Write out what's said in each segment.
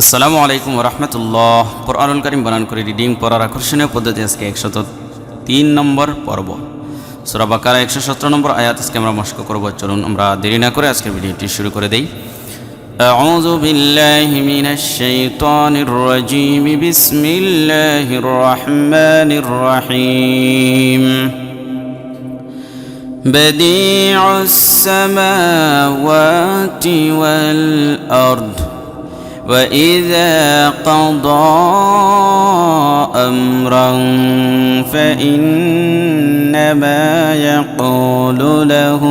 আসসালামু আলাইকুম রহমতুল্লাহ কোরআনুল করিম বানান করে রিডিং পড়ার আকর্ষণীয় পদ্ধতি আজকে একশত তিন নম্বর পর্ব সুরা বাকারা একশো সতেরো নম্বর আয়াত আজকে আমরা মস্ক করব চলুন আমরা দেরি না করে আজকে ভিডিওটি শুরু করে দেই أعوذ بالله من الشيطان الرجيم بسم الله الرحمن الرحيم بديع السماوات والأرض وإذا قضى أمرا فإنما يقول له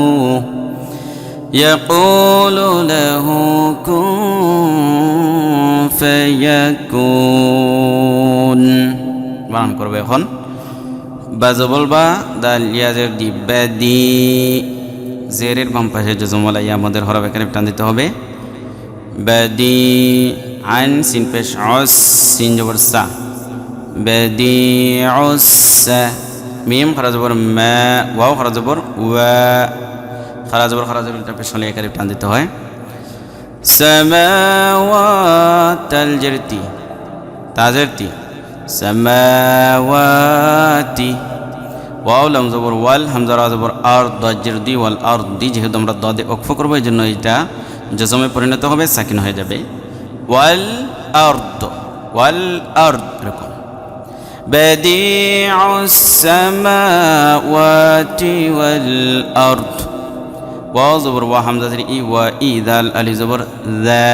يقول له كن فيكون বানান করবে এখন বাজবল বা দাল ইয়াজের দি ব্যাদি জেরের বাম পাশে জজমলা ইয়া আমাদের হরফ এখানে টান দিতে হবে পেশ অস সিন জবর সা। ব্যাদি অসা মিম খারা জবর মা, ওয়াও খারা জবর ওয়া। খারা জবর খারা জবর এটা পেশ হলে এখানে টান দিতে হয়। সামাওয়াত আল জারতি। তাজারতি সামাওয়াতি, ওয়াও লাম জবর, ওয়াল হামজারা জবর আর দজ্জের দি ওয়াল আর দি যেহেতু আমরা দদে অক্ষ করব, এই জন্য এটা জজমে পরিণত হবে সাকিন হয়ে যাবে ওয়াল আর্দ ওয়াল আর্দ এরকম بديع السماوات والأرض ওয়াও জবর ওয়া হামজা জের ই ওয়া ই দাল আলি জবর দা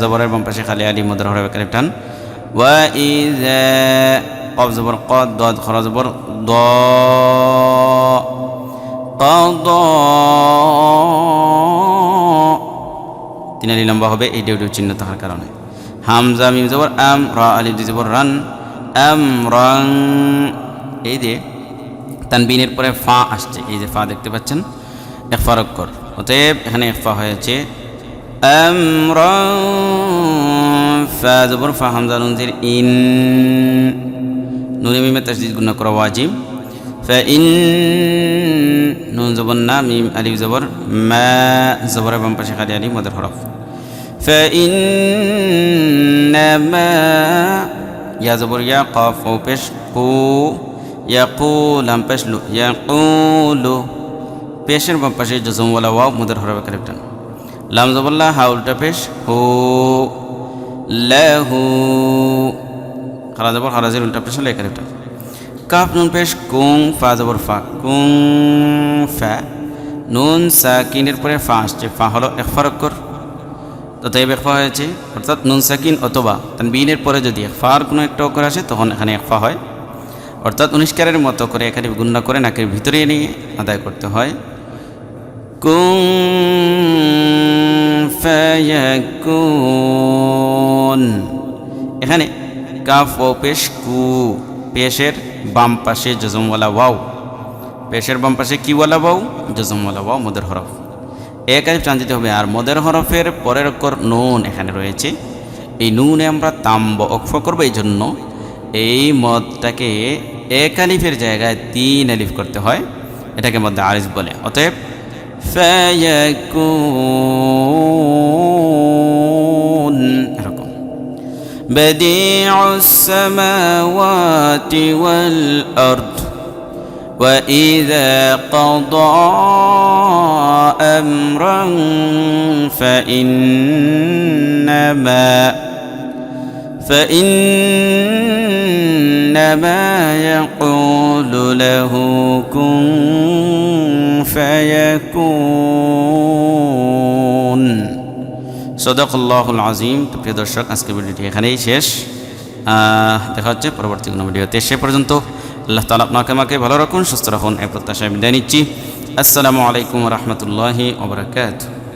জবরের বাম পাশে খালি আলি মদর হবে কালিফটান ওয়া ই দা কব জবর ক দদ খরা জবর দ قض তিন আলি লম্বা হবে, এই ডেউ চিহ্ন তাহার কারণে। হামজা, মিম জবর, আম আলি আলিফ জবর, রান, আম, রং, এই যে তানবিনের পরে ফা আসছে, এই যে ফা দেখতে পাচ্ছেন এফা কর অতএব এখানে এফা হয়েছে, আম ফা জবর, ফা হামজা নজির ইন। নুরে মিমে তসজিদ গুণা করা ওয়াজিব। ফা ইন নুন জবর না মিম আলিফ জবর মা জবর বাম পাশে খালি আলিফ মদের হরফ فإنما ইয়া জবর ইয়া কফ ও পেশ কু ইয়াকুল আম পেশ লু ইয়াকুলু পেশের বাম পাশে জজমওয়ালা ওয়াও মুদের হরফে কালিফটান লাম জবল্লা হা উল্টা পেশ হু লাহু খারা জবর খারাজের উল্টা পেশ হলে কালিফটান কাফ নুন পেশ, কুং, ফা জবর ফা। কুং, ফা। নুন সাকিনের পরে ফা আসছে। ফা হলো এক ফারক্কর তথায় একফা হয়েছে। অর্থাৎ নুন সাকিন অথবা তানবিনের পরে যদি একফার কোনো একটা অক্ষর আসে, তখন এখানে একফা হয়। অর্থাৎ উনিষ্কারের মতো করে এখানে গুণনা করে নাকের ভিতরে নিয়ে আদায় করতে হয়। কুং ফায়াকুন এখানে কাফ ও পেশ, কু। পেশের বাম পাশে জজমওয়ালা ওয়াও। পেশের বাম পাশে কিওয়ালা ওয়াও? জজমওয়ালা ওয়াও, মদের হরফ। এক আলিফ টান দিতে হবে, আর মদের হরফের পরের অক্ষর নুন এখানে রয়েছে। এই নুনে আমরা তাম্ব অক্ষ করব এই জন্য এই মদটাকে এক আলিফের জায়গায় তিন আলিফ করতে হয়। এটাকে মধ্যে আরিফ বলে। অতএব এরকম بديع السماوات والأرض وإذا قضى أمرا فإنما فإنما يقول له كن فيكون. সদকুল্লাহুল আজিম তো প্রিয় দর্শক, আজকের ভিডিওটি এখানেই শেষ। দেখা হচ্ছে পরবর্তী কোনো ভিডিওতে। সে পর্যন্ত আল্লাহ তালা আপনাকে আমাকে ভালো রাখুন, সুস্থ রাখুন। এ প্রত্যাশায় বিদায় নিচ্ছি। আসসালামু আলাইকুম রহমতুল্লাহি ওবরাকাত